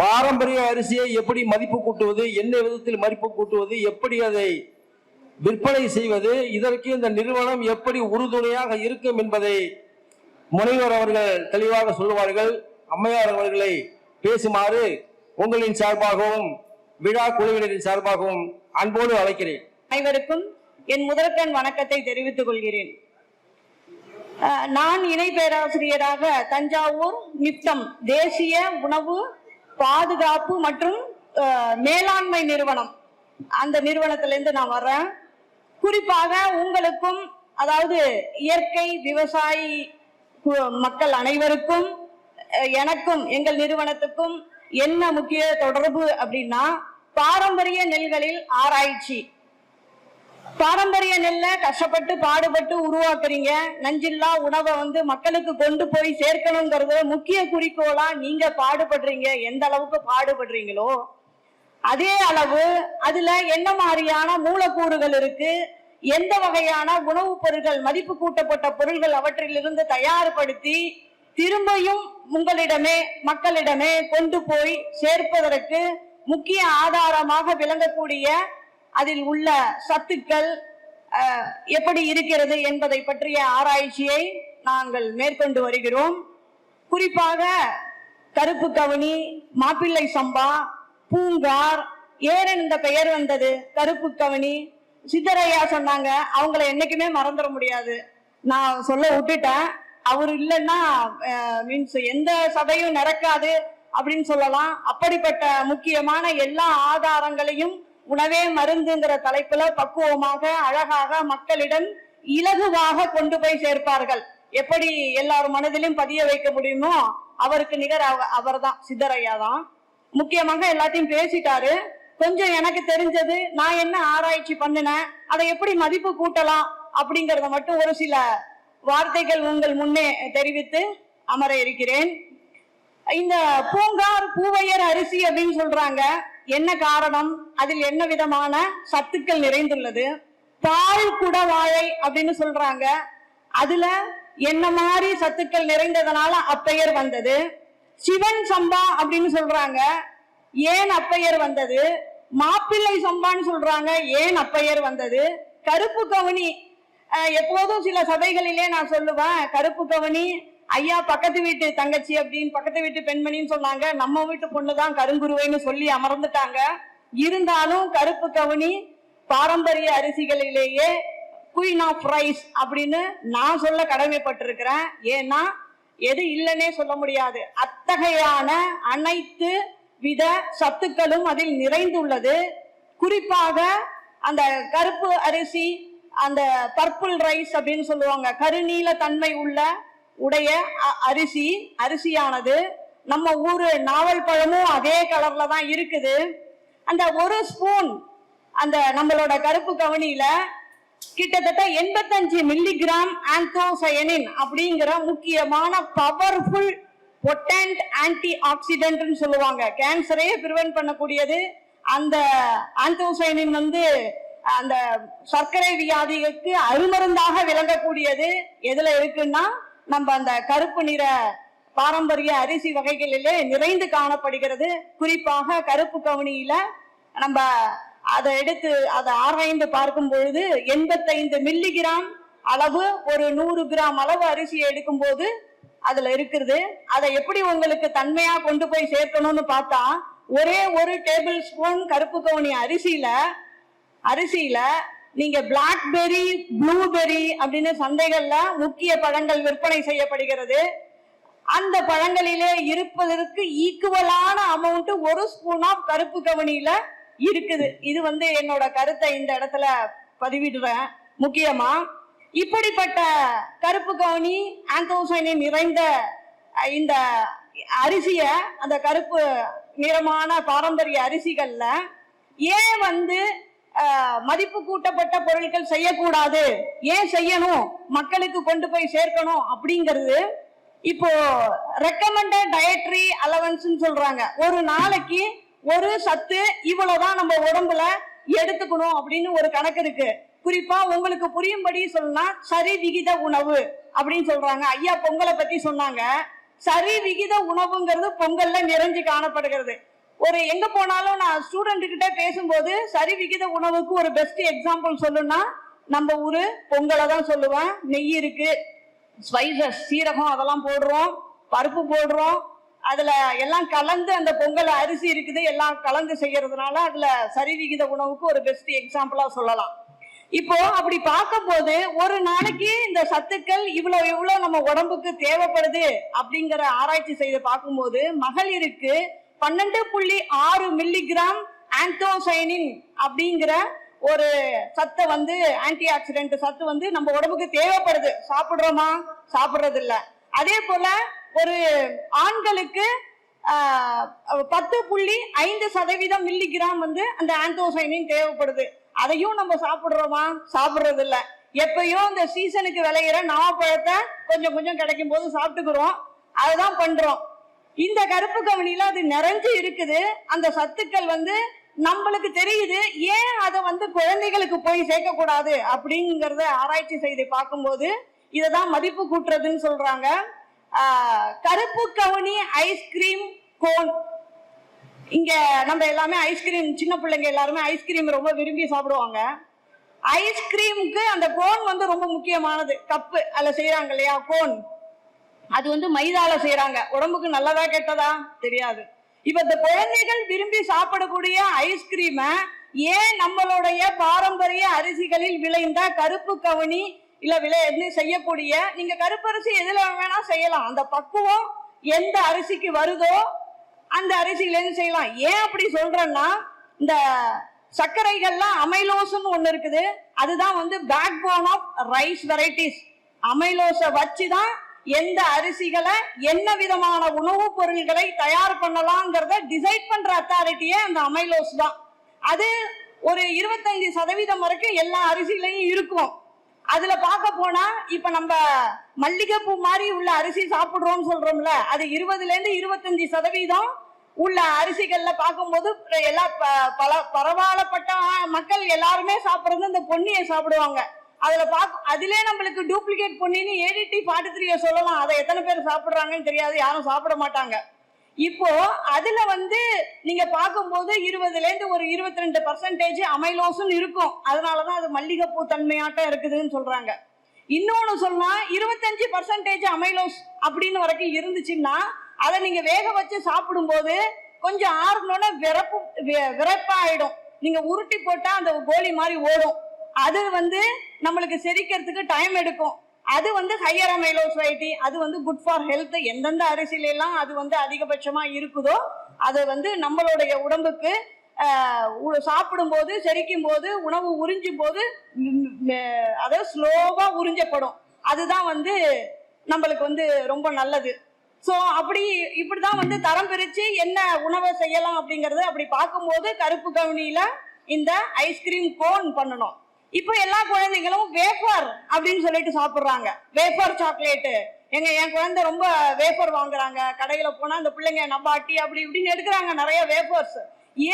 பாரம்பரிய அரிசியை எப்படி மதிப்பு கூட்டுவது என்ன விதத்தில் மதிப்பு கூட்டுவது எப்படி அதை விற்பனை செய்வது இதற்கு இந்த நிறுவனம் எப்படி உறுதுணையாக இருக்கும் என்பதை முனைவர் அவர்கள் தெளிவாக சொல்லுவார்கள். அம்மையார் அவர்களை பேசுமாறு உங்களின் சார்பாகவும் விழா குழுவினரின் சார்பாகவும் அன்போடு அழைக்கிறேன். அனைவருக்கும் என் முதற்கண் வணக்கத்தை தெரிவித்துக் கொள்கிறேன். நான் இணை பேராசிரியராக தஞ்சாவூர் நிப்தம் தேசிய உணவு பாதுகாப்பு மற்றும் மேலாண்மை நிறுவனம். அந்த நிறுவனத்திலிருந்து நான் வர்றேன். குறிப்பாக உங்களுக்கும் அதாவது இயற்கை விவசாயி மக்கள் அனைவருக்கும் எனக்கும் எங்கள் நிறுவனத்துக்கும் என்ன முக்கிய தொடர்பு அப்படின்னா பாரம்பரிய நெல்களில் ஆராய்ச்சி. பாரம்பரிய நெல்லை கஷ்டப்பட்டு பாடுபட்டு உருவாக்குறீங்க. நஞ்சில்லா உணவை வந்து மக்களுக்கு கொண்டு போய் சேர்க்கணுங்கிறது முக்கிய குறிக்கோளா நீங்க பாடுபடுறீங்க. எந்த அளவுக்கு பாடுபடுறீங்களோ அதே அளவு அதுல என்ன மாதிரியான மூலக்கூறுகள் இருக்கு? எந்த வகையான உணவுப் பொருட்கள் மதிப்பு கூட்டப்பட்ட பொருள்கள் அவற்றிலிருந்து தயார்படுத்தி திரும்பியும் உங்களிடமே மக்களிடமே கொண்டு போய் சேர்ப்பதற்கு முக்கிய ஆதாரமாக விளங்கக்கூடிய அதில் உள்ள சத்துக்கள் எப்படி இருக்கிறது என்பதை பற்றிய ஆராய்ச்சியை நாங்கள் மேற்கொண்டு வருகிறோம். குறிப்பாக கருப்பு கவுனி மாப்பிள்ளை சம்பா பூங்கார் ஏன் இந்த பெயர் வந்தது? கருப்பு கவுனி. சித்தரையா சொன்னாங்க அவங்கள என்னைக்குமே மறந்துட முடியாது. நான் சொல்ல விட்டுட்டேன். அவர் இல்லைன்னா மீன்ஸ் எந்த சபையும் நடக்காது அப்படின்னு சொல்லலாம். அப்படிப்பட்ட முக்கியமான எல்லா ஆதாரங்களையும் உணவே மருந்துங்கிற தலைப்புல பக்குவமாக அழகாக மக்களிடம் இலகுவாக கொண்டு போய் சேர்ப்பார்கள். எப்படி எல்லார் மனதிலும் பதிய வைக்க முடியுமோ அவருக்கு நிகர் அவர் தான் சித்தரையா தான் முக்கியமாக எல்லாத்தையும் பேசிட்டாரு. கொஞ்சம் எனக்கு தெரிஞ்சது நான் என்ன ஆராய்ச்சி பண்ணினேன் அதை எப்படி மதிப்பு கூட்டலாம் அப்படிங்கறத மட்டும் ஒரு சில வார்த்தைகள் உங்கள் முன்னே தெரிவித்து அமர இருக்கிறேன். இந்த பூங்கார் பூவையர் அரிசி அப்படின்னு சொல்றாங்க. என்ன காரணம்? அதில் என்ன விதமான சத்துக்கள் நிறைந்துள்ளது? பால் குடவாழை அப்படின்னு சொல்றாங்க. அதுல என்ன மாதிரி சத்துக்கள் நிறைந்ததனால அப்பெயர் வந்தது? சிவன் சம்பா அப்படின்னு சொல்றாங்க. ஏன் அப்பெயர் வந்தது? மாப்பிள்ளை சம்பான்னு சொல்றாங்க. ஏன் அப்பெயர் வந்தது? கருப்பு கவனி எப்போதும் சில சபைகளிலே நான் சொல்லுவேன். கருப்பு கவனி ஐயா பக்கத்து வீட்டு தங்கச்சி அப்படின்னு பக்கத்து வீட்டு பெண்மணின்னு சொன்னாங்க. நம்ம வீட்டு பொண்ணுதான் கருங்குருவைன்னு சொல்லி அமர்ந்துட்டாங்க. இருந்தாலும் கருப்பு கவுனி பாரம்பரிய அரிசிகளிலேயே குயின் ஆஃப் ரைஸ் அப்படின்னு நான் சொல்ல கடமைப்பட்டிருக்கிறேன். ஏன்னா எது இல்லைன்னே சொல்ல முடியாது. அத்தகையான அனைத்து வித சத்துக்களும் அதில் நிறைந்துள்ளது. குறிப்பாக அந்த கருப்பு அரிசி அந்த பர்பிள் ரைஸ் அப்படின்னு சொல்லுவாங்க. கருநீல தன்மை உள்ள உடைய அ- அரிசி அரிசியானது நம்ம ஊரு நாவல் பழமும் அதே கலர்ல தான் இருக்குது. அந்த ஒரு ஸ்பூன் அந்த நம்மளோட கருப்பு கவனியில கிட்டத்தட்ட எண்பத்தஞ்சு மில்லிகிராம் ஆந்தோசயனின் அப்படிங்கிற முக்கியமான பவர்ஃபுல் பொட்டன்ட் ஆன்டி ஆக்சிடென்ட்னு சொல்லுவாங்க. கேன்சரையே ப்ரிவென்ட் பண்ணக்கூடியது. அந்த ஆந்தோசயனின் வந்து அந்த சர்க்கரை வியாதிக்கு அருமருந்தாக விளங்கக்கூடியது. எதுல இருக்குன்னா நம்ம அந்த கருப்பு நிற பாரம்பரிய அரிசி வகைகளிலே நிறைந்து காணப்படுகிறது. குறிப்பாக கருப்பு கவுனியில நம்ம அதை எடுத்து அதை ஆராய்ந்து பார்க்கும் பொழுது எண்பத்தைந்து மில்லிகிராம் அளவு ஒரு நூறு கிராம் அளவு அரிசியை எடுக்கும் போது அதுல இருக்குது. அதை எப்படி உங்களுக்கு தன்மையா கொண்டு போய் சேர்க்கணும்னு பார்த்தா ஒரே ஒரு டேபிள் ஸ்பூன் கருப்பு கவுனி அரிசியில அரிசியில நீங்க பிளாக்பெரி ப்ளூபெர்ரி அப்படின்னு சந்தைகள்ல முக்கிய பழங்கள் விற்பனை செய்யப்படுகிறது. அந்த பழங்களிலே இருப்பதற்கு ஈக்குவலான அமௌண்ட் ஒரு ஸ்பூன் ஆஃப் கருப்பு கவனியில இருக்குது. இது வந்து என்னோட கருத்தை இந்த இடத்துல பதிவிடுறேன். முக்கியமா இப்படிப்பட்ட கருப்பு கவனி ஆந்தோசைனின் நிறைந்த இந்த அரிசிய அந்த கருப்பு நிறமான பாரம்பரிய அரிசிகள்ல ஏன் வந்து மதிப்பு கூட்டப்பட்ட பொருட்கள் செய்யக்கூடாது. ஏன் செய்யணும்? மக்களுக்கு கொண்டு போய் சேர்க்கணும் அப்படிங்கிறது இப்போ ரெக்கமெண்டட் டயட்ரி அலவன்ஸ் சொல்றாங்க. ஒரு நாளைக்கு ஒரு சத்து இவ்வளவுதான் நம்ம உடம்புல எடுத்துக்கணும் அப்படின்னு ஒரு கணக்கு இருக்கு. குறிப்பா உங்களுக்கு புரியும்படி சொல்லணும்னா சரி விகித உணவு அப்படின்னு சொல்றாங்க. ஐயா பொங்கலை பத்தி சொன்னாங்க. சரி விகித உணவுங்கிறது பொங்கல்ல நிறைஞ்சு காணப்படுகிறது. ஒரு எங்க போனாலும் நான் ஸ்டூடெண்ட் கிட்ட பேசும்போது சரி விகித உணவுக்கு ஒரு பெஸ்ட் எக்ஸாம்பிள் சொல்லணும்னா நம்ம ஊரு பொங்கலை தான் சொல்லுவேன். நெய் இருக்கு. ஸ்பைசஸ் சீரகம் அதெல்லாம் போடுறோம். பருப்பு போடுறோம். அதுல எல்லாம் கலந்து அந்த பொங்கல் அரிசி இருக்குது எல்லாம் கலந்து செய்யறதுனால அதுல சரிவிகித உணவுக்கு ஒரு பெஸ்ட் எக்ஸாம்பிளா சொல்லலாம். இப்போ அப்படி பார்க்கும்போது ஒரு நாளைக்கு இந்த சத்துக்கள் இவ்வளவு இவ்வளவு நம்ம உடம்புக்கு தேவைப்படுது அப்படிங்கிற ஆராய்ச்சி செய்து பார்க்கும்போது மகளிருக்கு பன்னெண்டு புள்ளி ஆறு மில்லிகிராம் ஆந்தோசைனின் அப்படிங்கிற ஒரு சத்தை வந்து ஆன்டி ஆக்சிடென்ட் சத்து வந்து நம்ம உடம்புக்கு தேவைப்படுது. சாப்பிடுறோமா? சாப்பிடுறது இல்ல அதே போல ஒரு ஆண்களுக்கு பத்து புள்ளி ஐந்து சதவீதம் மில்லிகிராம் வந்து அந்த ஆந்தோசைனின் தேவைப்படுது. அதையும் நம்ம சாப்பிடுறோமா? சாப்பிடுறது இல்ல எப்பயோ இந்த சீசனுக்கு விளையிற நாவப்பழத்தை கொஞ்சம் கொஞ்சம் கிடைக்கும் போது சாப்பிட்டுக்கிறோம். அதுதான் பண்றோம். இந்த கருப்பு கவனியில அது நிறைஞ்சு இருக்குது. அந்த சத்துக்கள் வந்து நம்மளுக்கு தெரியுது. ஏன் அதை வந்து குழந்தைகளுக்கு போய் சேர்க்கக்கூடாது அப்படிங்கிறத ஆராய்ச்சி செய்து பார்க்கும்போது இததான் மதிப்பு கூட்டுறதுன்னு சொல்றாங்க. கருப்பு கவுனி ஐஸ்கிரீம் கோன். இங்க நம்ம எல்லாமே ஐஸ்கிரீம் சின்ன பிள்ளைங்க எல்லாருமே ஐஸ்கிரீம் ரொம்ப விரும்பி சாப்பிடுவாங்க. ஐஸ்கிரீமுக்கு அந்த கோன் வந்து ரொம்ப முக்கியமானது. கப்பு அதுல செய்யறாங்க இல்லையா கோன். அது வந்து மைதால செய்யறாங்க உடம்புக்கு நல்லதா கெட்டதா? தெரியாது. இப்ப இந்த குழந்தைகள் விரும்பி சாப்பிடக்கூடிய ஐஸ்கிரீம ஏன் நம்மளுடைய பாரம்பரிய அரிசிகளில் விளைந்த கருப்பு கவனி இல்ல விளை என்ன செய்யக்கூடிய நீங்க கருப்பரிசி எதுல வேணா செய்யலாம். அந்த பக்குவம் எந்த அரிசிக்கு வருதோ அந்த அரிசியிலேருந்து செய்யலாம். ஏன் அப்படி சொல்றேன்னா இந்த சர்க்கரைகள்லாம் அமைலோஸ்னு ஒண்ணு இருக்குது. அதுதான் வந்து backbone of rice varieties அமைலோஸை வச்சு தான் எந்த அரிசிகளை என்ன விதமான உணவுப் பொருள்களை தயார் பண்ணலாங்கிறத டிசைட் பண்ற அத்தாரிட்டியே அந்த அமைலோஸ் தான். அது ஒரு இருபத்தஞ்சு சதவீதம் வரைக்கும் எல்லா அரிசிலையும் இருக்கும். அதுல பார்க்க போனா இப்ப நம்ம மல்லிகைப்பூ மாதிரி உள்ள அரிசி சாப்பிடுறோம்னு சொல்றோம்ல அது இருபதுல இருந்து இருபத்தஞ்சு சதவீதம் உள்ள அரிசிகள்ல பார்க்கும்போது எல்லா ப- பல பரவாயில்லப்பட்ட மக்கள் எல்லாருமே சாப்பிடுறது இந்த பொன்னியை சாப்பிடுவாங்க. அதுல பாக்க அதிலே நம்மளுக்கு டூப்ளிகேட் பொன்னின்னு ஏடிடி ஃபார்ட்டி த்ரீ சொல்லலாம். அதை எத்தனை பேர் சாப்பிட்றாங்கன்னு தெரியாது. யாரும் சாப்பிட மாட்டாங்க. இப்போ அதுல வந்து நீங்க பார்க்கும்போது இருபதுல இருந்து ஒரு இருபத்தி ரெண்டு பர்சன்டேஜ் அமைலோசும் இருக்கும். அதனாலதான் அது மல்லிகைப்பூ தன்மையாட்டம் இருக்குதுன்னு சொல்றாங்க. இன்னொன்னு சொன்னா இருபத்தஞ்சு பர்சன்டேஜ் அமைலோஸ் அப்படின்னு வரைக்கும் இருந்துச்சுன்னா அதை நீங்க வேக வச்சு சாப்பிடும்போது கொஞ்சம் ஆறுனோட விறப்பு விரப்பாயிடும். விறப்பாயிடும் நீங்க உருட்டி போட்டா அந்த கோலி மாதிரி ஓடும். அது வந்து நம்மளுக்கு செரிக்கிறதுக்கு டைம் எடுக்கும். அது வந்து ஹையர் அமைலோஸ் வெரைட்டி அது வந்து குட் ஃபார் ஹெல்த் எந்தெந்த அரிசியில எல்லாம் அது வந்து அதிகபட்சமா இருக்குதோ அது வந்து நம்மளுடைய உடம்புக்கு உ- சாப்பிடும்போது செரிக்கும் போது உணவு உறிஞ்சும் போது அதாவது ஸ்லோவா உறிஞ்சப்படும். அதுதான் வந்து நம்மளுக்கு வந்து ரொம்ப நல்லது. ஸோ அப்படி இப்படிதான் வந்து தரம் பிரித்து என்ன உணவை செய்யலாம் அப்படிங்கறது அப்படி பார்க்கும்போது கருப்பு கவுனியில இந்த ஐஸ்கிரீம் கோன் பண்ணணும். இப்போ எல்லா குழந்தைகளும் வேஃபர் அப்படின்னு சொல்லிட்டு சாப்பிட்றாங்க. வேஃபர் சாக்லேட்டு எங்க என் குழந்தை ரொம்ப வேஃபர் வாங்குறாங்க. கடையில போனா அந்த பிள்ளைங்க நம்ம அட்டி அப்படி இப்படின்னு எடுக்கிறாங்க நிறைய வேஃபர்ஸ்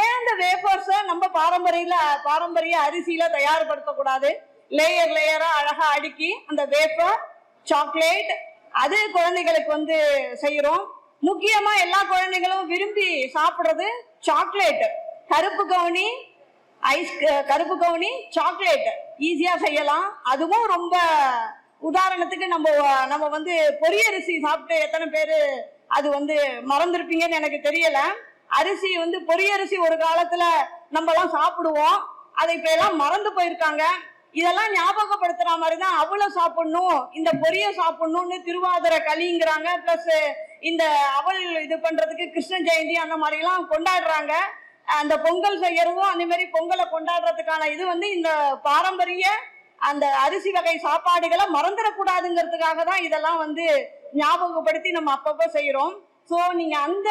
ஏன் இந்த வேஃபர்ஸை நம்ம பாரம்பரியல பாரம்பரிய அரிசியில தயார்படுத்தக்கூடாது? லேயர் லேயரா அழகா அடுக்கி அந்த வேஃபர் சாக்லேட் அது குழந்தைகளுக்கு வந்து செய்யறோம். முக்கியமா எல்லா குழந்தைகளும் விரும்பி சாப்பிடுறது சாக்லேட் கருப்பு கவுனி ஐஸ் கருப்பு கவுனி சாக்லேட் ஈஸியாக செய்யலாம். அதுவும் ரொம்ப உதாரணத்துக்கு நம்ம நம்ம வந்து பொரியரிசி சாப்பிட்டு எத்தனை பேர் அது வந்து மறந்துருப்பீங்கன்னு எனக்கு தெரியல. அரிசி வந்து பொரியரிசி ஒரு காலத்துல நம்மலாம் சாப்பிடுவோம். அதை இப்ப எல்லாம் மறந்து போயிருக்காங்க. இதெல்லாம் ஞாபகப்படுத்துற மாதிரி தான் அவளை சாப்பிடணும் இந்த பொரிய சாப்பிடணும்னு திருவாதிர களிங்கிறாங்க பிளஸ் இந்த அவள் இது பண்றதுக்கு கிருஷ்ண ஜெயந்தி அந்த மாதிரிலாம் கொண்டாடுறாங்க. அந்த பொங்கல் செய்யறதும் அந்த மாதிரி பொங்கலை கொண்டாடுறதுக்கான இது வந்து இந்த பாரம்பரிய அந்த அரிசி வகை சாப்பாடுகளை மறந்துடக்கூடாதுங்கிறதுக்காக தான் இதெல்லாம் வந்து ஞாபகப்படுத்தி நம்ம அப்பப்போ செய்யறோம் ஸோ நீங்க அந்த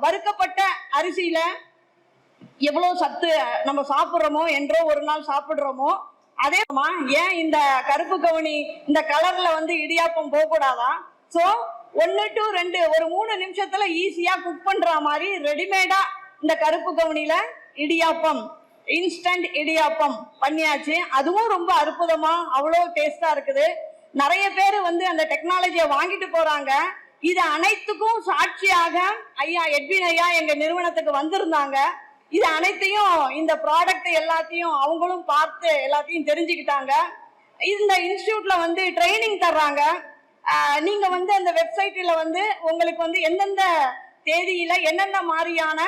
வறுக்கப்பட்ட அரிசியில எவ்வளோ சத்து நம்ம சாப்பிட்றோமோ என்றோ ஒரு நாள் சாப்பிட்றோமோ அதே ஏன் இந்த கருப்பு கவுனி இந்த கலர்ல வந்து இடியாப்பம் போக கூடாதா ஒன்று ஒன்னு டு ரெண்டு ஒரு மூணு நிமிஷத்துல ஈஸியா குக் பண்ற மாதிரி ரெடிமேடா இந்த கருப்பு கவுனில இடியாப்பம் இன்ஸ்டன்ட் இடியாப்பம் பண்ணியாச்சு. அதுவும் ரொம்ப அற்புதமா அவ்வளோ டேஸ்டா இருக்குது. நிறைய பேர் வந்து அந்த டெக்னாலஜியை வாங்கிட்டு போறாங்க. இது அனைத்துக்கும் சாட்சியாக ஐயா எட்வின் ஐயா எங்க நிறுவனத்துக்கு வந்திருந்தாங்க. இது அனைத்தையும் இந்த ப்ராடக்ட் எல்லாத்தையும் அவங்களும் பார்த்து எல்லாத்தையும் தெரிஞ்சுக்கிட்டாங்க. இந்த இன்ஸ்டியூட்ல வந்து ட்ரைனிங் தர்றாங்க. நீங்க வந்து அந்த வெப்சைட்ல வந்து உங்களுக்கு வந்து எந்தெந்த தேதியில என்னென்ன மாதிரியான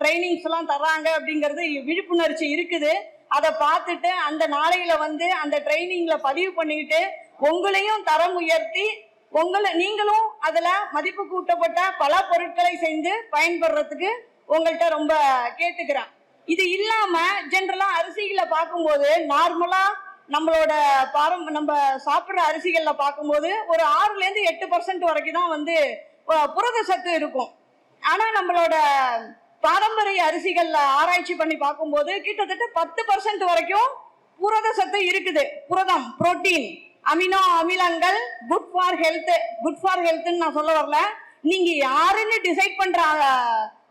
ட்ரைனிங்ஸ் எல்லாம் தர்றாங்க அப்படிங்கிறது விழிப்புணர்ச்சி இருக்குது. அதை பார்த்துட்டு அந்த நாளையில வந்து அந்த ட்ரைனிங்ல பதிவு பண்ணிக்கிட்டு உங்களையும் தரம் உயர்த்தி உங்களை நீங்களும் அதுல மதிப்பு கூட்டப்பட்ட பல பொருட்களை செய்து பயன்படுறதுக்கு உங்கள்கிட்ட ரொம்ப கேட்டுக்கிறேன். இது இல்லாம ஜென்ரலா அரிசிகளை பார்க்கும்போது நார்மலா நம்மளோட பாரம் நம்ம சாப்பிடுற அரிசிகள்ல பார்க்கும்போது ஒரு ஆறுல இருந்து எட்டு பர்சன்ட் வரைக்கும் தான் வந்து புரத சத்து இருக்கும். ஆனா நம்மளோட பாரம்பரிய அரிசிகள்ல ஆராய்ச்சி பண்ணி பார்க்கும்போது கிட்டத்தட்ட பத்து பர்சன்ட் வரைக்கும் புரத சத்து இருக்குது. புரதம் புரோட்டீன் அமினோ அமிலங்கள் good for health good for ஹெல்த்னு நான் சொல்ல வரல. நீங்க யாருன்னு டிசைட் பண்ற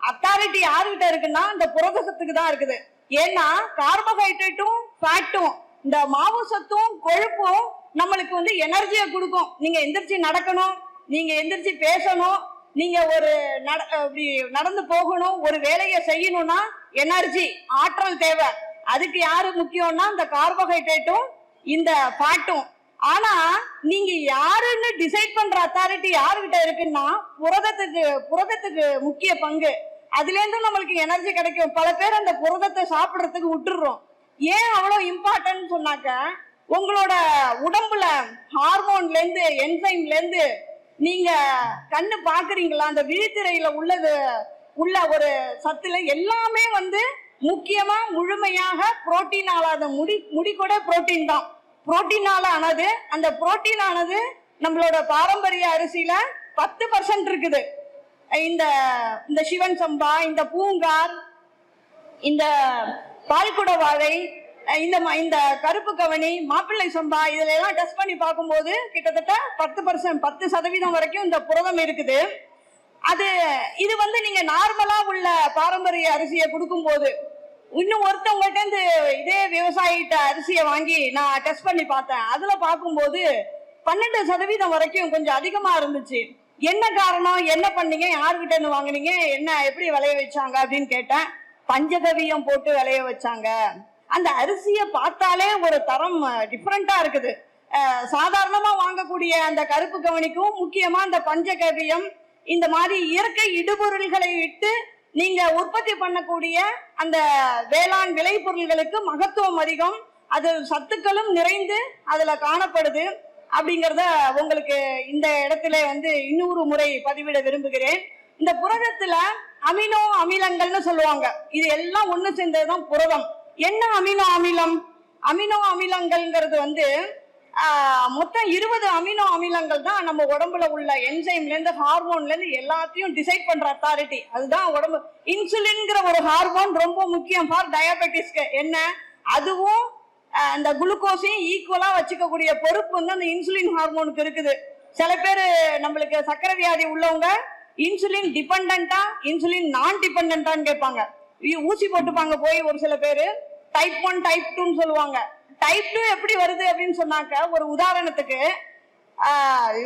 அத்தாரிட்டி யாருகிட்ட இருக்குன்னா இந்த புரத சத்துக்கு தான் இருக்குது. ஏன்னா கார்போஹைட்ரேட்டும் ஃபேட்டும் இந்த மாவு சத்தும் கொழுப்பும் நம்மளுக்கு வந்து எனர்ஜியை கொடுக்கும். நீங்க எந்திரிச்சு நடக்கணும் நீங்க எந்திரிச்சு பேசணும் நீங்க ஒரு நட இப்படி நடந்து போகணும் ஒரு வேலையை செய்யணும்னா எனர்ஜி ஆற்றல் தேவை. அதுக்கு யாரு முக்கியம்னா இந்த கார்போஹைட்ரேட்டும் இந்த பாட்டும். ஆனா நீங்க யாருன்னு டிசைட் பண்ற அத்தாரிட்டி யாருகிட்ட இருக்குன்னா புரதத்துக்கு புரதத்துக்கு முக்கிய பங்கு. அதுல இருந்து நம்மளுக்கு எனர்ஜி கிடைக்கும். பல பேர் அந்த புரதத்தை சாப்பிடுறதுக்கு விட்டுடுறோம். ஏன் அவ்வளவு இம்பார்ட்டன்ட் சொன்னாக்க உங்களோட உடம்புல ஹார்மோன்ல இருந்து என்சைம்ல இருந்து நீங்க கண்ணு பாக்குறீங்களா அந்த விழித்திரையில உள்ளது உள்ள ஒரு சத்துல எல்லாமே வந்து முக்கியமா முழுமையாக புரோட்டீன் ஆளாத முடி முடி கூட புரோட்டீன் தான். புரோட்டீனால ஆனது அந்த புரோட்டீன் ஆனது நம்மளோட பாரம்பரிய அரிசியில பத்து பர்சன்ட் இருக்குது. இந்த இந்த சிவன் சம்பா இந்த பூங்கார் இந்த பால்குட வாழை இந்த இந்த கருப்பு கவனி மாப்பிள்ளை சொம்பா இதுல எல்லாம் டெஸ்ட் பண்ணி பார்க்கும்போது கிட்டத்தட்ட பத்து பர்சன்ட் பத்து சதவீதம் வரைக்கும் இந்த புரதம் இருக்குது. அது இது வந்து நீங்க நார்மலா உள்ள பாரம்பரிய அரிசியை கொடுக்கும்போது இன்னும் ஒருத்தவங்கள்ட்ட இருந்து இதே விவசாயிட்ட அரிசியை வாங்கி நான் டெஸ்ட் பண்ணி பார்த்தேன். அதுல பார்க்கும்போது பன்னெண்டு சதவீதம் வரைக்கும் கொஞ்சம் அதிகமா இருந்துச்சு. என்ன காரணம்? என்ன பண்ணீங்க? யாருக்கிட்ட இருந்து வாங்குனீங்க? என்ன எப்படி விளைய வச்சாங்க? அப்படின்னு கேட்டேன். பஞ்சகவியம் போட்டு விளைய வச்சாங்க. அந்த அரிசியை பார்த்தாலே ஒரு தரம் டிஃப்ரெண்டா இருக்குது. சாதாரணமா வாங்கக்கூடிய அந்த கருப்பு கவனிக்கும் முக்கியமா அந்த பஞ்சகவியம் இந்த மாதிரி இயற்கை இடுபொருள்களை விட்டு நீங்க உற்பத்தி பண்ணக்கூடிய அந்த வேளாண் விளைபொருள்களுக்கு மகத்துவம் அதிகம். அது சத்துக்களும் நிறைந்து அதுல காணப்படுது அப்படிங்கறத உங்களுக்கு இந்த இடத்துல வந்து இன்னொரு முறை பதிவிட விரும்புகிறேன். இந்த புரதத்துல அமினோ அமிலங்கள்னு சொல்லுவாங்க. இது எல்லாம் ஒண்ணு சேர்ந்ததுதான் புரதம். என்ன அமினோ அமிலம்? அமினோ அமிலங்கள்ங்கிறது வந்து மொத்தம் இருபது அமினோ அமிலங்கள் தான் நம்ம உடம்புல உள்ள என்சைம்ல இருந்து ஹார்மோன்ல இருந்து எல்லாத்தையும் டிசைட் பண்ற அத்தாரிட்டி அதுதான் உடம்பு. இன்சுலின்ங்கிற ஒரு ஹார்மோன் ரொம்ப முக்கியம் ஃபார் டயபெட்டிஸ்க்கு என்ன? அதுவும் அந்த குளுக்கோஸையும் ஈக்குவலா வச்சுக்கக்கூடிய பொறுப்பு வந்து அந்த இன்சுலின் ஹார்மோனுக்கு இருக்குது. சில பேர் நம்மளுக்கு சக்கரை வியாதி உள்ளவங்க இன்சுலின் டிபெண்டா இன்சுலின் நான் டிபெண்டான்னு கேட்பாங்க. ஊசி போட்டுப்பாங்க போய் ஒரு சில பேர். டைப் ஒன் டைப் டூன்னு சொல்லுவாங்க. டைப் டூ எப்படி வருது அப்படின்னு சொன்னாக்க ஒரு உதாரணத்துக்கு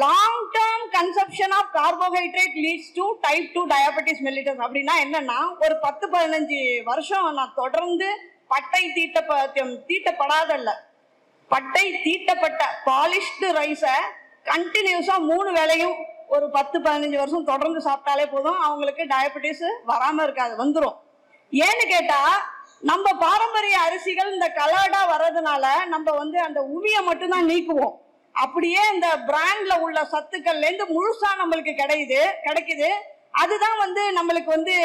long term consumption of carbohydrate leads to type two diabetes mellitus அப்படின்னா என்னன்னா ஒரு பத்து பதினஞ்சு வருஷம் நான் தொடர்ந்து பட்டை தீட்ட தீட்டப்படாதல்ல. பட்டை தீட்டப்பட்ட பாலிஷ்டு ரைஸை கண்டினியூஸா மூணு வேளையும் ஒரு பத்து பதினஞ்சு வருஷம் தொடர்ந்து சாப்பிட்டாலே போதும். அவங்களுக்கு டயபெட்டிஸ் வராம இருக்காது வந்துடும் ஏன்னு கேட்டா நம்ம பாரம்பரிய அரிசிகள் இந்த கலாடா வர்றதுனால நம்ம வந்து அந்த உமியை மட்டும்தான் நீக்குவோம். அப்படியே இந்த பிராண்ட்ல உள்ள சத்துக்கள்ல இருந்து முழுசா நம்மளுக்கு கிடையுது கிடைக்குது. அதுதான் வந்து நம்மளுக்கு வந்து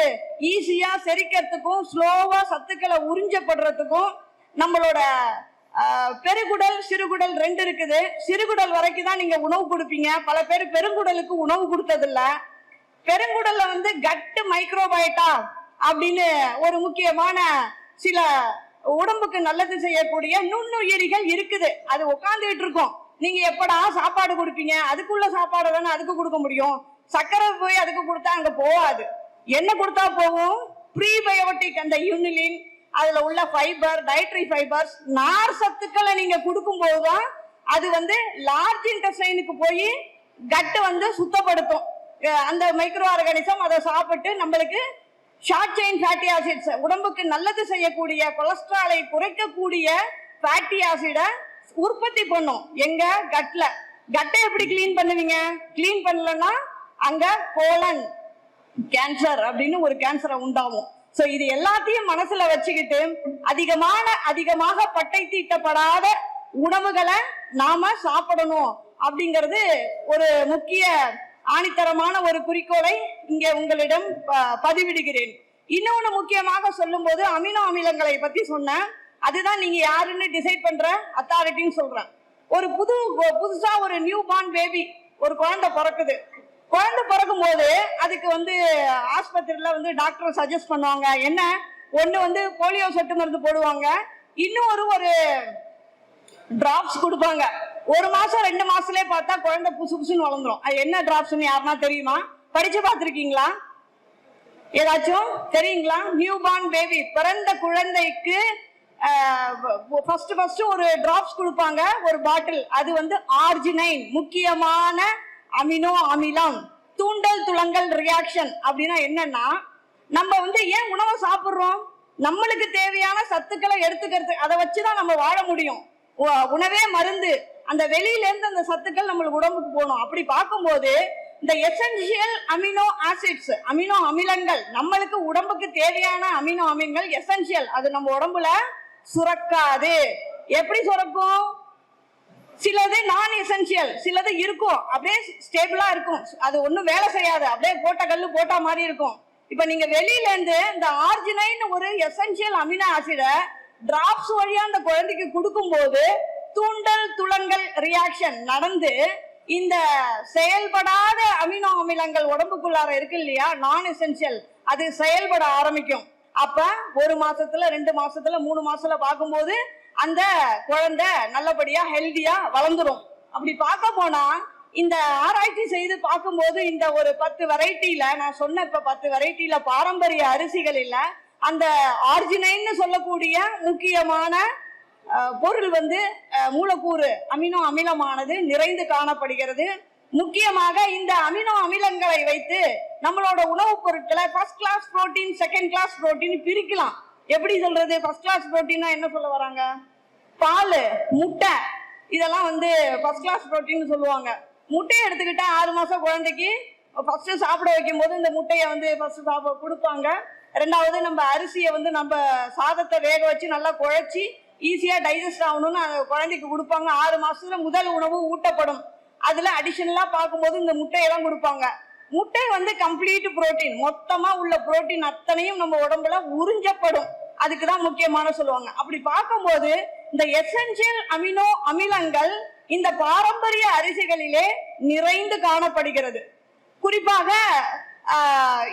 ஈஸியா செரிக்கிறதுக்கும் ஸ்லோவா சத்துக்களை உறிஞ்சப்படுறதுக்கும் நம்மளோட பெருகுடல் சிறுகுடல் ரெண்டு இருக்குது. சிறுகுடல் வரைக்கும் தான் நீங்க உணவு கொடுப்பீங்க. பல பேர் பெருங்குடலுக்கு உணவு கொடுத்ததில்ல. பெருங்குடல்ல வந்து கட்டு மைக்ரோபயோட்டா அப்படின்னு ஒரு முக்கியமான சில உடம்புக்கு நல்லது செய்யக்கூடிய நுண்ணுயிரிகள் இருக்குது. அது உட்காந்துட்டு இருக்கும் நீங்க எப்படா சாப்பாடு கொடுப்பீங்க? அதுக்குள்ள சாப்பாடு தானே அதுக்கு கொடுக்க முடியும். சர்க்கரை போய் அதுக்கு கொடுத்தா அங்க போகாது. என்ன கொடுத்தா போகும்? ப்ரீபயோட்டிக் அந்த யூனிலின் அதுல உள்ள ஃபைபர் டயட்ரி ஃபைபர்ஸ் நார் சத்துக்களை நீங்க கொடுக்கும் போதுதான் அது வந்து லார்ஜ் இன்டெஸ்டைனுக்கு போய் கட்டு வந்து சுத்தப்படுத்தும். அந்த மைக்ரோ ஆர்கானிசம் அதை சாப்பிட்டு நம்மளுக்கு ஷார்ட் செயின் ஃபேட்டி ஆசிட்ஸ் உடம்புக்கு நல்லது செய்யக்கூடிய கொலஸ்ட்ராலை குறைக்கக்கூடிய ஃபேட்டி ஆசிடை உற்பத்தி பண்ணும். எங்க? கட்ல கட்டை எப்படி க்ளீன் பண்ணுவீங்க? க்ளீன் பண்ணலன்னா அங்க கோலன் கேன்சர் அப்படின்னு ஒரு கேன்சரை உண்டாகும். சோ இது எல்லாத்தையும் மனசுல வச்சுக்கிட்டு அதிகமான அதிகமாக பட்டை தீட்டப்படாத உணவுகளை நாம சாப்பிடணும். அப்படிங்கிறது ஒரு முக்கிய ஆணித்தரமான ஒரு குறிக்கோளை இங்கே உங்களிடம் ப- பதிவிடுகிறேன். இன்னொன்று முக்கியமாக சொல்லும்போது அமினோ அமிலங்களை பத்தி சொன்னேன். அதுதான் நீங்க யாருன்னு டிசைட் பண்ற அத்தாரிட்டின்னு சொல்றேன். ஒரு புது புதுசா ஒரு நியூ பார்ன் பேபி ஒரு குழந்தை பிறக்குது. குழந்தை பிறக்கும் போது அதுக்கு வந்து ஆஸ்பத்திரியில வந்து டாக்டர் சஜஸ்ட் பண்ணுவாங்க. என்ன? ஒன்று வந்து போலியோ சொட்டு மருந்து போடுவாங்க. இன்னொரு ஒரு டிராப்ஸ் கொடுப்பாங்க. ஒரு மாசம் ரெண்டு மாசத்துலயே பார்த்தா குழந்தை புசு புசுன்னு வளர்ந்துரும். அது என்ன டிராப்ஸ்ன்னு யாருன்னா தெரியுமா? படிச்சு பார்த்துருக்கீங்களா? ஏதாச்சும்? தெரியுங்களா? நியூ பார்ன் பேபி பிறந்த குழந்தைக்கு ஃபர்ஸ்ட் ஃபர்ஸ்ட் ஒரு டிராப்ஸ் கொடுப்பாங்க ஒரு பாட்டில் அது வந்து ஆர்ஜினைன் முக்கியமான அமினோ அமிலம். தூண்டல் துளங்கல் ரியாக்ஷன் அப்படின்னா என்னன்னா நம்ம வந்து ஏன் உணவை சாப்பிடுறோம்? நம்மளுக்கு தேவையான சத்துக்களை எடுத்துக்கிறது அதை வச்சுதான் நம்ம வாழ முடியும். உணவே மருந்து. அந்த வெளியில இருந்து அந்த சத்துக்கள் நம்மளுக்கு உடம்புக்கு போகணும். அப்படி பார்க்கும்போது இந்த எசென்சியல் அமினோ ஆசிட்ஸ் அமினோ அமிலங்கள் நம்மளுக்கு உடம்புக்கு தேவையான அமினோ அமிலங்கள் எசென்சியல் அது நம்ம உடம்புல சுரக்காது. எப்படி சுரக்கும்? சிலது நான் எசென்சியல் சிலது இருக்கும். அப்படியே ஸ்டேபிளா இருக்கும். அது ஒண்ணும் வேலை செய்யாது. அப்படியே போட்ட கல்லு போட்டா மாதிரி இருக்கும். இப்ப நீங்க வெளியில இருந்து இந்த ஆர்ஜினைன் ஒரு எசென்சியல் அமினோ ஆசிட டிராப்ஸ் வழியா அந்த குழந்தைக்கு கொடுக்கும் போது தூண்டல் துளங்கல் ரியாக்ஷன் நடந்து இந்த செயல்படாத அமினோ அமிலங்கள் உடம்புக்குள்ளார இருக்கு இல்லையா? நான் எசென்சியல் அது செயல்பட ஆரம்பிக்கும். அப்ப ஒரு மாசத்துல ரெண்டு மாசத்துல மூணு மாசத்துல பார்க்கும்போது அந்த குழந்தை நல்லபடியா ஹெல்தியா வளர்ந்துரும். அப்படி பார்க்க போனா இந்த ஆராய்ச்சி செய்து பார்க்கும்போது இந்த ஒரு பத்து வெரைட்டியில நான் சொன்ன இப்ப பத்து வெரைட்டியில பாரம்பரிய அரிசிகளில் அந்த ஆர்ஜினைன்னு சொல்லக்கூடிய முக்கியமான பொருள் வந்து மூலக்கூறு அமினோ அமிலமானது நிறைந்து காணப்படுகிறது. முக்கியமாக இந்த அமினோ அமிலங்களை வைத்து நம்மளோட உணவுப் பொருட்களை first class protein second class protein பிரிக்கலாம். எப்படி சொல்றது? ஃபர்ஸ்ட் கிளாஸ் புரோட்டீனா என்ன சொல்ல வராங்க? பால் முட்டை இதெல்லாம் வந்து ஃபர்ஸ்ட் கிளாஸ் புரோட்டீன் சொல்லுவாங்க. முட்டையை எடுத்துக்கிட்டா ஆறு மாசம் குழந்தைக்கு ஃபர்ஸ்ட் சாப்பிட வைக்கும் போது இந்த முட்டையை வந்து ஃபர்ஸ்ட் சாப்பிட கொடுப்பாங்க. ரெண்டாவது நம்ம அரிசியை வந்து நம்ம சாதத்தை வேக வச்சு நல்லா குழைச்சி ஈஸியாக டைஜஸ்ட் ஆகணும்னு அந்த குழந்தைக்கு கொடுப்பாங்க. ஆறு மாதத்துல முதல் உணவு ஊட்டப்படும். அதில் அடிஷனலாக பார்க்கும்போது இந்த முட்டையெல்லாம் கொடுப்பாங்க. முட்டை வந்து கம்ப்ளீட் புரோட்டீன் மொத்தமாக உள்ள புரோட்டீன் அத்தனையும் நம்ம உடம்புல உறிஞ்சப்படும். அதுக்கு தான் முக்கியமான சொல்லுவாங்க. அப்படி பார்க்கும்போது இந்த எசென்சியல் அமினோ அமிலங்கள் இந்த பாரம்பரிய அரிசிகளிலே நிறைந்து காணப்படுகிறது. குறிப்பாக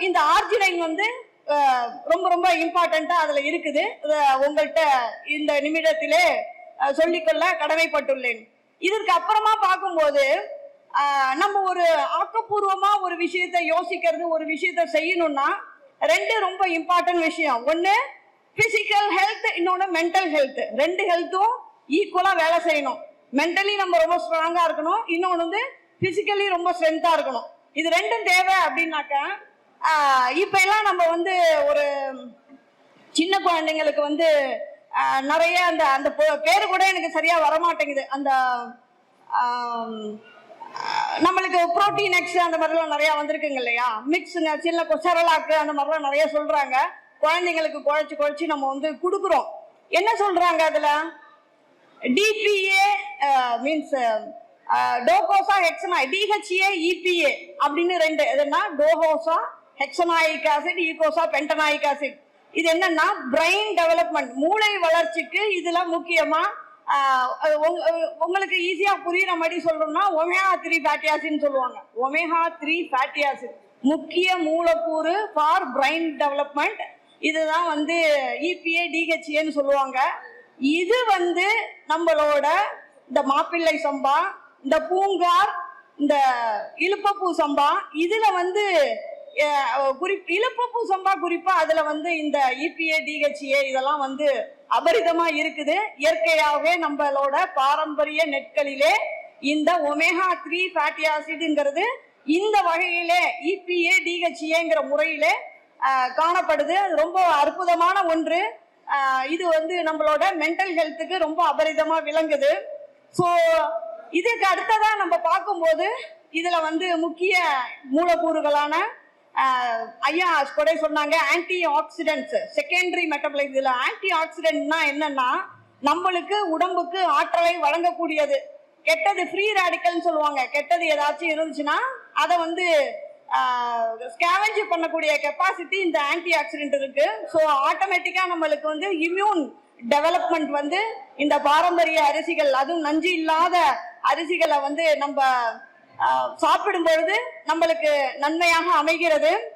இந்த ஆர்ஜினைன் வந்து ரொம்ப ரொம்ப இம்பார்ட்டண்ட்டாக அதில் இருக்குது. உங்கள்கிட்ட இந்த நிமிடத்திலே சொல்லிக்கொள்ள கடமைப்பட்டுள்ளேன். இதற்கு அப்புறமா பார்க்கும்போது நம்ம ஒரு ஆக்கப்பூர்வமா ஒரு விஷயத்தை யோசிக்கிறது ஒரு விஷயத்தை செய்யணும்னா ரெண்டு ரொம்ப இம்பார்ட்டன்ட் விஷயம். ஒன்று பிசிக்கல் ஹெல்த் இன்னொன்று மென்டல் ஹெல்த் ரெண்டு ஹெல்த்தும் ஈக்குவலாக வேலை செய்யணும். மென்டலி நம்ம ரொம்ப ஸ்ட்ராங்காக இருக்கணும். இன்னொன்று வந்து பிசிக்கலி ரொம்ப ஸ்ட்ரென்த்தாக இருக்கணும். இது ரெண்டும் தேவை அப்படின்னாக்கா இப்போ எல்லாம் நம்ம வந்து ஒரு சின்ன குழந்தைங்களுக்கு வந்து நிறைய அந்த அந்த பேர் கூட எனக்கு சரியா வரமாட்டேங்குது. அந்த நம்மளுக்கு புரோட்டீன் எக்ஸ் அந்த மாதிரிலாம் நிறைய வந்திருக்குங்க இல்லையா? மிக்ஸுங்க சின்ன கொ- செரலாக்கு அந்த மாதிரிலாம் நிறைய சொல்றாங்க. குழந்தைங்களுக்கு குழைச்சி குழைச்சி நம்ம வந்து கொடுக்குறோம். என்ன சொல்றாங்க அதுல? DPA means docosa hexa DHA EPA அப்படின்னு ரெண்டு எதுனா docosa hexanoic acid eicosa pentanoic acid இது என்னன்னா பிரெயின் டெவலப்மெண்ட் மூளை வளர்ச்சிக்கு இதெல்லாம் முக்கியமா உங்க- உங்களுக்கு ஈஸியா புரியுற மாதிரி சொல்லணும்னா ஒமேகா த்ரீ ஃபேட்டி ஆசிட்னு சொல்லுவாங்க. ஒமேஹா த்ரீ ஃபேட்டி ஆசிட் முக்கிய மூலக்கூறு ஃபார் பிரெயின் டெவலப்மெண்ட் இதுதான் வந்து இபிஏ டிஹெச்ஏன்னு சொல்லுவாங்க. இது வந்து நம்மளோட இந்த மாப்பிள்ளை சம்பா இந்த பூங்கார் இந்த இழுப்பப்பூ சம்பா இதுல வந்து குறிப் இலுப்பப்பூ சம்பா குறிப்பா அதுல வந்து இந்த இபிஏ டிஹெச்ஏ இதெல்லாம் வந்து அபரிதமா இருக்குது. இயற்கையாகவே நம்மளோட பாரம்பரிய நெற்களிலே இந்த ஒமேகா த்ரீ ஃபேட்டி ஆசிட்ங்கிறது இந்த வகையிலே இபிஏ டிஹெச்ஏங்கிற முறையிலே காணப்படுது. ரொம்ப அற்புதமான ஒன்று. இது வந்து நம்மளோட மென்டல் ஹெல்த்துக்கு ரொம்ப அபரிதமா விளங்குது. ஸோ இதுக்கு அடுத்ததாக நம்ம பார்க்கும்போது இதுல வந்து முக்கிய மூலக்கூறுகளான ஐயா கூட சொன்னாங்க ஆன்டி ஆக்சிடென்ட்ஸ் செகண்டரி மெட்டபலைஸ் இதில் ஆன்டி ஆக்சிடென்ட்னா என்னன்னா நம்மளுக்கு உடம்புக்கு ஆற்றலை வழங்கக்கூடியது. கெட்டது ஃப்ரீ ரேடிக்கல்னு சொல்லுவாங்க. கெட்டது ஏதாச்சும் இருந்துச்சுன்னா அதை வந்து ஸ்கேவெஞ்ச் பண்ணக்கூடிய கெப்பாசிட்டி இந்த ஆன்டி ஆக்சிடென்ட் இருக்கு. ஸோ ஆட்டோமேட்டிக்காக நம்மளுக்கு வந்து இம்யூன் டெவலப்மெண்ட் வந்து இந்த பாரம்பரிய அரிசிகள் அதுவும் நஞ்சு இல்லாத அரிசிகளை வந்து நம்ம சாப்பிடும் பொழுது நம்மளுக்கு நன்மையாக அமைகிறது.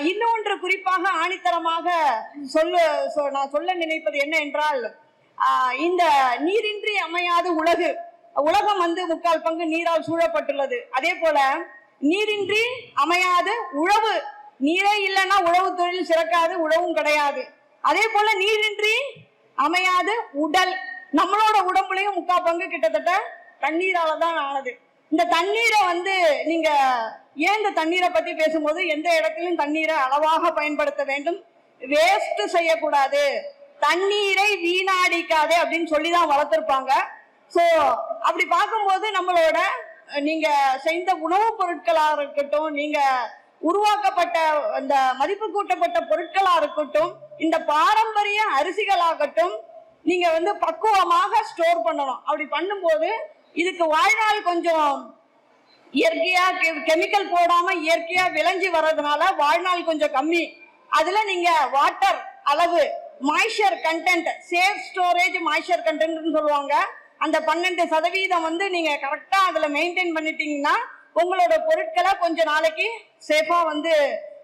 இன்னொன்று குறிப்பாக ஆணித்தரமாக சொல்ல சொ- நான் சொல்ல நினைப்பது என்ன என்றால் இந்த நீரின்றி அமையாத உலகு. உலகம் வந்து முக்கால் பங்கு நீரால் சூழப்பட்டுள்ளது. அதே போல நீரின்றி அமையாத உழவு. நீரே இல்லைன்னா உழவு தொழில் சிறக்காது உழவும் கிடையாது. அதே போல நீரின்றி அமையாது உடல். நம்மளோட உடம்புலையும் முக்கால் பங்கு கிட்டத்தட்ட தண்ணீரால தான் ஆனது. இந்த தண்ணீரை வந்து நீங்க ஏன் இந்த தண்ணீரை பத்தி பேசும்போது எந்த இடத்திலும் தண்ணீரை அளவாக பயன்படுத்த வேண்டும்? வேஸ்ட் செய்யக்கூடாது. தண்ணீரை வீணாடிக்காதே அப்படின்னு சொல்லி தான் வளர்த்துருப்பாங்க. ஸோ அப்படி பார்க்கும்போது நம்மளோட நீங்க செய்த உணவுப் பொருட்களா இருக்கட்டும் நீங்க உருவாக்கப்பட்ட அந்த மதிப்பு கூட்டப்பட்ட பொருட்களா இருக்கட்டும் இந்த பாரம்பரிய அரிசிகளாகட்டும் நீங்க வந்து பக்குவமாக ஸ்டோர் பண்ணணும். அப்படி பண்ணும்போது இதுக்கு வாழ்நாள் கொஞ்சம் இயற்கையா கெமிக்கல் போடாம இயற்கையா விளைஞ்சு வர்றதுனால வாழ்நாள் கொஞ்சம் கம்மி. அதுல நீங்க வாட்டர் அளவு moisture content safe storage moisture கண்டென்ட்னு சொல்லுவாங்க. அந்த பன்னெண்டு சதவீதம் வந்து நீங்க கரெக்டா அதுல மெயின்டைன் பண்ணிட்டீங்கன்னா உங்களோட பொருட்களை கொஞ்ச நாளைக்கு சேஃபா வந்து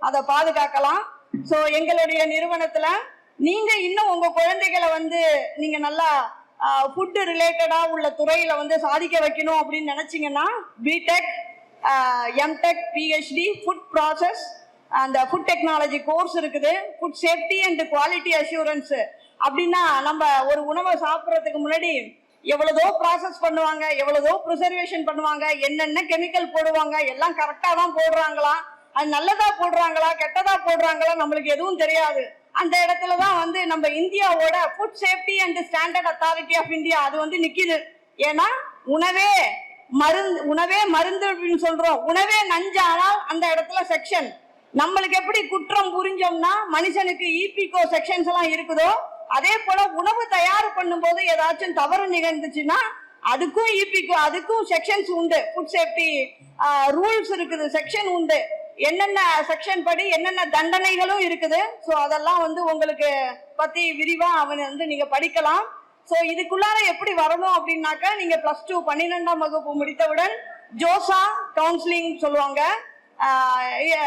அதை பாதுகாக்கலாம். ஸோ எங்களுடைய நிறுவனத்துல நீங்க இன்னும் உங்க குழந்தைகளை வந்து நீங்க நல்லா ஃபுட்டு ரிலேட்டடாக உள்ள துறையில் வந்து சாதிக்க வைக்கணும் அப்படின்னு நினச்சிங்கன்னா BTech MTech PhD food process அந்த ஃபுட் டெக்னாலஜி கோர்ஸ் இருக்குது. Food safety and quality assurance அப்படின்னா நம்ம ஒரு உணவை சாப்பிட்றதுக்கு முன்னாடி எவ்வளதோ ப்ராசஸ் பண்ணுவாங்க எவ்வளதோ ப்ரிசர்வேஷன் பண்ணுவாங்க என்னென்ன கெமிக்கல் போடுவாங்க எல்லாம் கரெக்டாக தான் போடுறாங்களா? அது நல்லதா போடுறாங்களா கெட்டதா போடுறாங்களா? நம்மளுக்கு எதுவும் தெரியாது. அந்த இடத்துல தான் வந்து நம்ம இந்தியாவோட food safety and standard authority of India அது வந்து நிக்குது. ஏன்னா உணவே மருந்து உணவே மருந்து அப்படின்னு சொல்றோம். உணவே நஞ்சானால் அந்த இடத்துல செக்ஷன் நம்மளுக்கு எப்படி குற்றம் புரிஞ்சோம்னா மனுஷனுக்கு இபிகோ செக்ஷன்ஸ் எல்லாம் இருக்குதோ அதே போல உணவு தயார் பண்ணும்போது ஏதாச்சும் தவறு நிகழ்ந்துச்சுன்னா அதுக்கும் இபிகோ அதுக்கும் செக்ஷன்ஸ் உண்டு. ஃபுட் சேஃப்டி ரூல்ஸ் இருக்குது செக்ஷன் உண்டு. என்னென்ன செக்ஷன் படி என்னென்ன தண்டனைகளும் இருக்குது. ஸோ அதெல்லாம் வந்து உங்களுக்கு பத்தி விரிவா அவன் வந்து நீங்க படிக்கலாம். ஸோ இதுக்குள்ளார எப்படி வரணும் அப்படின்னாக்கா நீங்க பிளஸ் டூ பன்னிரெண்டாம் வகுப்பு முடித்தவுடன் ஜோசா கவுன்சிலிங் சொல்லுவாங்க.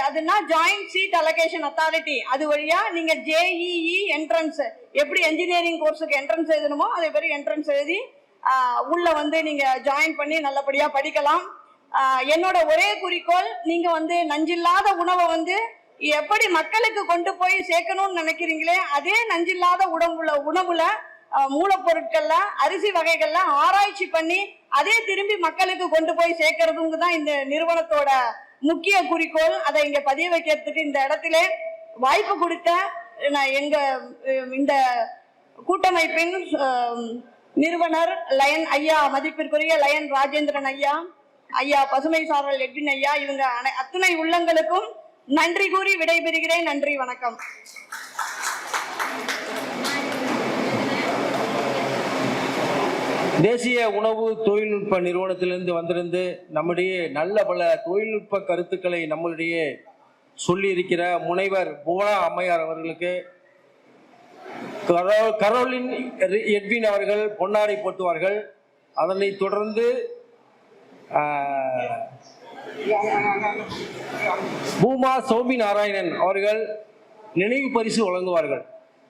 அதுனா ஜாயிண்ட் சீட் அலகேஷன் அத்தாரிட்டி அது வழியா நீங்க ஜேஇஇ என்ட்ரன்ஸ் எப்படி என்ஜினியரிங் கோர்ஸுக்கு என்ட்ரன்ஸ் எழுதணுமோ அதே மாதிரி என்ட்ரன்ஸ் எழுதி உள்ள வந்து நீங்க ஜாயின் பண்ணி நல்லபடியா படிக்கலாம். என்னோட ஒரே குறிக்கோள் நீங்க வந்து நஞ்சில்லாத உணவை வந்து எப்படி மக்களுக்கு கொண்டு போய் சேர்க்கணும்னு நினைக்கிறீங்களே அதே நஞ்சில்லாத உடம்புல உணவுல மூலப்பொருட்கள்ல அரிசி வகைகள்ல ஆராய்ச்சி பண்ணி அதே திரும்பி மக்களுக்கு கொண்டு போய் சேர்க்கறதுங்க தான் இந்த நிறுவனத்தோட முக்கிய குறிக்கோள். அதை இங்க பதிய வைக்கிறதுக்கு இந்த இடத்துல வாய்ப்பு கொடுத்த நான் எங்க இந்த கூட்டமைப்பின் நிறுவனர் லயன் ஐயா மதிப்பிற்குரிய லயன் ராஜேந்திரன் ஐயா ஐயா பசுமை சாரல் எட்வின் ஐயா இவங்க அனை- அத்துணை உள்ளங்களுக்கும் நன்றி கூறி விடைபெறுகிறேன். நன்றி வணக்கம். தேசிய உணவு தொழில்நுட்ப நிறுவனத்திலிருந்து வந்திருந்து நம்முடைய நல்ல பல தொழில்நுட்ப கருத்துக்களை நம்மளுடைய சொல்லியிருக்கிற முனைவர் புவனா அம்மையார் அவர்களுக்கு கரோ- கரோலின் எட்வின் அவர்கள் பொன்னாடை போட்டுவார்கள். அதனைத் தொடர்ந்து பூமா சௌமி நாராயணன் அவர்கள் நினைவு பரிசு வழங்குவார்கள்.